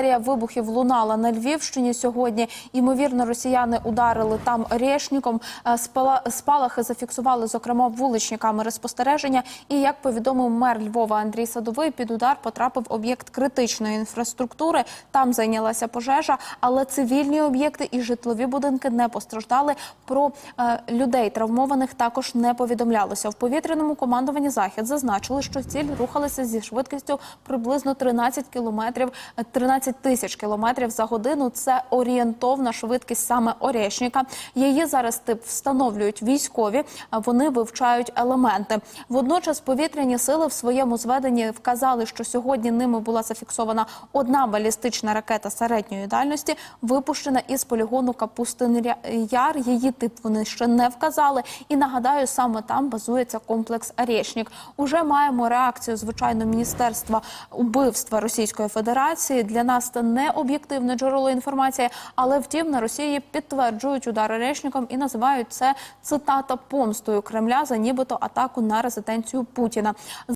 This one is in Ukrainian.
Серія вибухів лунала на Львівщині сьогодні. Імовірно, росіяни ударили там решніком. Е, спалахи зафіксували зокрема вуличні камери спостереження. І як повідомив мер Львова Андрій Садовий, під удар потрапив об'єкт критичної інфраструктури. Там зайнялася пожежа, але цивільні об'єкти і житлові будинки не постраждали. Про е, людей травмованих також не повідомлялося. В повітряному командуванні захід зазначили, що ціль рухалася зі швидкістю приблизно 13 кілометрів е, 13 15 тисяч кілометрів за годину. Це орієнтовна швидкість саме Орєшніка. Її зараз тип встановлюють військові. Вони вивчають елементи. Водночас повітряні сили в своєму зведенні вказали, що сьогодні ними була зафіксована одна балістична ракета середньої дальності, випущена із полігону Капустин Яр. Її тип вони ще не вказали. І нагадаю, саме там базується комплекс Арєшнік. Уже маємо реакцію звичайно міністерства убивства Російської Федерації. Для нас це не об'єктивне джерело інформації, але втім на Росії підтверджують удари речником і називають це цитата помстою Кремля за нібито атаку на резиденцію Путіна.